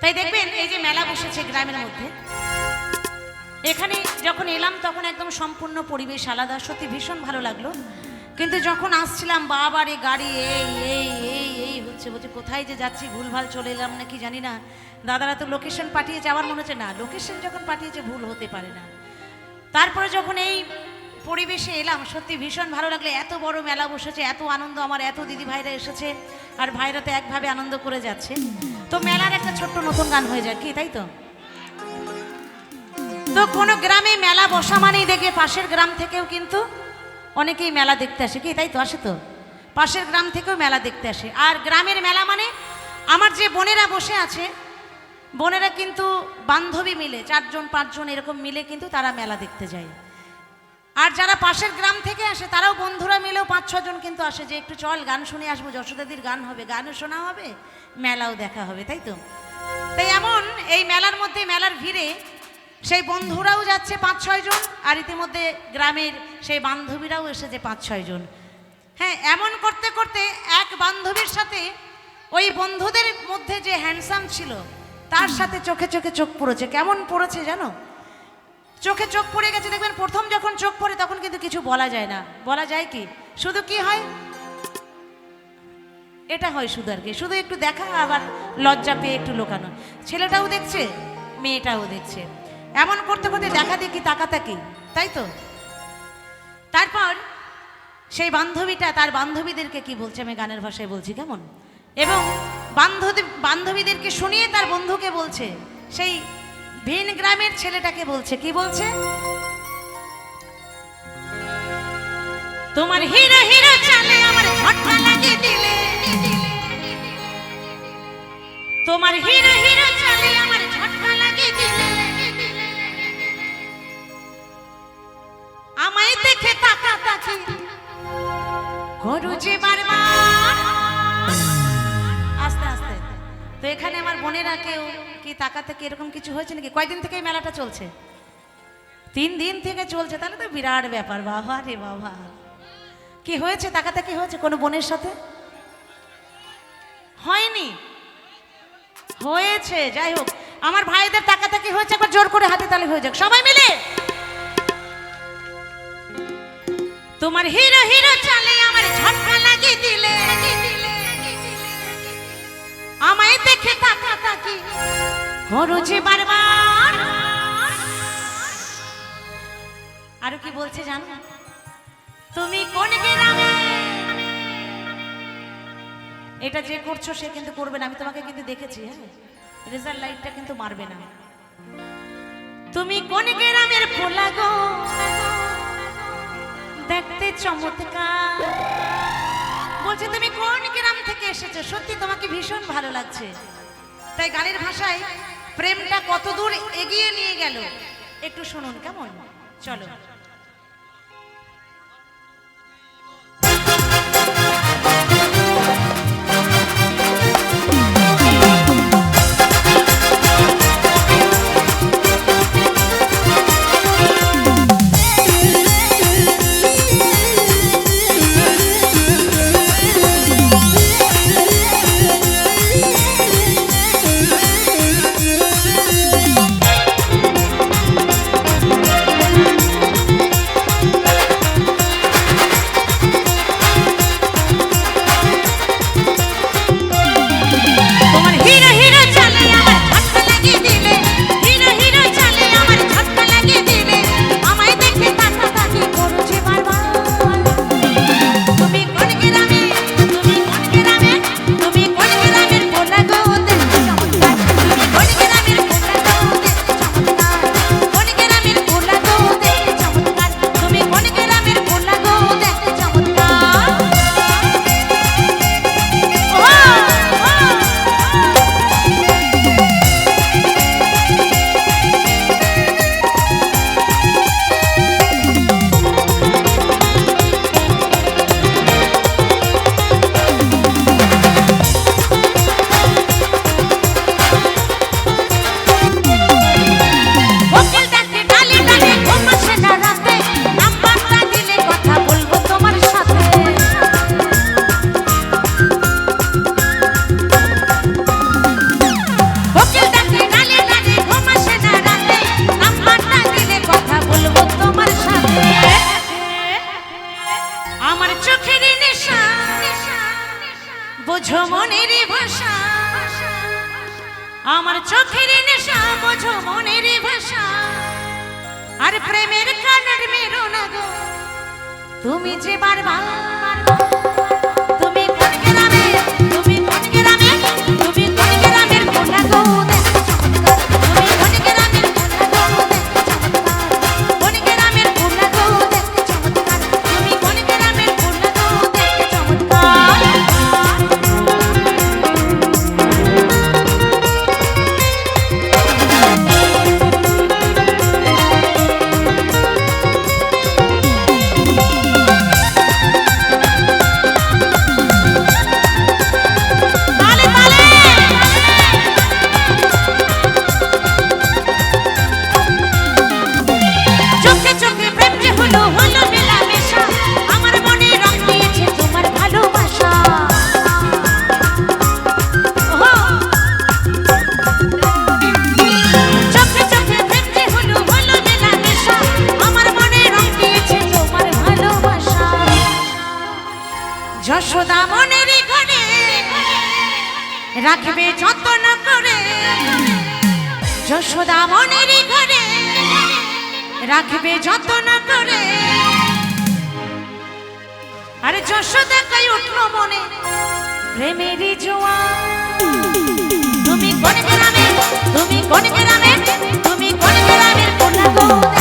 তাই দেখবেন এই যে মেলা বসেছে গ্রামের মধ্যে, এখানে যখন এলাম তখন একদম সম্পূর্ণ পরিবেশ আলাদা। সত্যি ভীষণ ভালো লাগল। কিন্তু যখন আসছিলাম বাবারে গাড়ি, এই এই এই এই হচ্ছে, বলছে, কোথায় যে যাচ্ছি, ভুলভাল চলে এলাম নাকি জানি না। দাদারা তো লোকেশন পাঠিয়েছে, আমার মনে হচ্ছে না লোকেশন যখন পাঠিয়েছে, ভুল হতে পারে না। তারপরে যখন এই পরিবেশে এলাম, সত্যি ভীষণ ভালো লাগল, এত বড় মেলা বসেছে, এত আনন্দ, আমার এত দিদি ভাইরা এসেছে, আর ভাইরা তো একভাবে আনন্দ করে যাচ্ছে। তো মেলার ছোট্ট নতুন গান হয়ে যায় কি, তাই তো? তো কোনো গ্রামে মেলা বসা মানেই দেখে পাশের গ্রাম থেকেও কিন্তু অনেকেই মেলা দেখতে আসে, কি, তাই তো? আসে তো? পাশের গ্রাম থেকেও মেলা দেখতে আসে। আর গ্রামের মেলা মানে আমার যে বোনেরা বসে আছে, বোনেরা কিন্তু বান্ধবী মিলে, চারজন, পাঁচজন এরকম মিলে কিন্তু তারা মেলা দেখতে যায়। আর যারা পাশের গ্রাম থেকে আসে, তারাও বন্ধুরা মিলেও পাঁচ, ছজন কিন্তু আসে যে, একটু চল, গান শুনে আসব, যশোদাদির গান হবে, গানও শোনা হবে, মেলাও দেখা হবে তাই তো? তাই এমন এই মেলার মধ্যে, মেলার ভিড়ে সেই বন্ধুরাও যাচ্ছে পাঁচ ছয়জন আর ইতিমধ্যে গ্রামের সেই বান্ধবীরাও এসেছে পাঁচ ছয়জন হ্যাঁ এমন করতে করতে এক বান্ধবীর সাথে ওই বন্ধুদের মধ্যে যে হ্যান্ডসাম ছিল, তার সাথে চোখে চোখে চোখ পড়েছে। কেমন পড়েছে জানো? চোখে চোখ পড়ে গেছে। দেখবেন প্রথম যখন চোখ পড়ে, তখন কিন্তু কিছু বলা যায় না। বলা যায় কি? শুধু কি হয়? এটা হয় শুধু আর কি শুধু একটু দেখা, আবার লজ্জা পেয়ে একটু লোকানো। ছেলেটাও দেখছে, মেয়েটাও দেখছে। এমন করতে করতে দেখা দেখি তাকাতাকি তাই তো? তারপর সেই বান্ধবীটা, তার বান্ধবীদেরকে কি বলছে, আমি গানের ভাষায় বলছি কেমন? এবং বান্ধবী, বান্ধবীদেরকে শুনিয়ে তার বন্ধুকে বলছে, সেই ভিন গ্রামের ছেলেটাকে বলছে, কি বলছে? তোমার হিরো হিরো চালে আমার তোমার হিরো হিরো চালে আমার ঝটকা লাগিয়ে দিলে। আমায় আস্তে আস্তে। তো এখানে আমার বোনেরা কেউ কি তাকাতে কি এরকম কিছু হয়েছে নাকি? কয়দিন থেকে মেলাটা চলছে? তিন দিন থেকে চলছে, তাহলে তো বিরাট ব্যাপার। বাবা রে বাবা। কি হয়েছে? তাকাতে কি হয়েছে কোনো বোনের সাথে? হয়নি। হয়েছে, যাই হোক। আমার ভাইদের টাকা কি হয়েছে? একবার জোর করে হাতে তালে হয়ে যাক। সবাই মিলে? তোমার হিরো হিরো চালে আমার ঝটকা লাগিয়ে দিলে আমায় দেখে তাকা তাকি করো বারবার। আরও কি বলছে জানো? তুমি কোন গ্রামে? এটা যে করছ সে কিন্তু করবে না। আমি তোমাকে কিন্তু দেখেছি হ্যাঁ? রেজাল্ট লাইটটা কিন্তু মারবে না। তুমি কোন গ্রামের পোলা গো? দেখতে চমৎকার। বলছে, তুমি কোন গ্রাম থেকে এসেছ? সত্যি তোমাকে ভীষণ ভালো লাগছে। তাই গানের ভাষায় প্রেমটা কত দূর এগিয়ে নিয়ে গেল? একটু শুনুন, কেমন? চলো। বোঝো মনের ভাষা। আমার চোখের নেশা বোঝো মনের ভাষা। আর প্রেমের কানের মেরো না গো তুমি যে বারবার বারবার যশোদা মনের ঘরে রাখবে যত্ন করে। যশোদা মনের ঘরে রাখবে যত্ন করে। আরে যশোদা কাই উঠল মনে প্রেমের জোয়া তুমি কোন গ্রামে, তুমি কোন গ্রামে, তুমি কোন গ্রামের কোন গো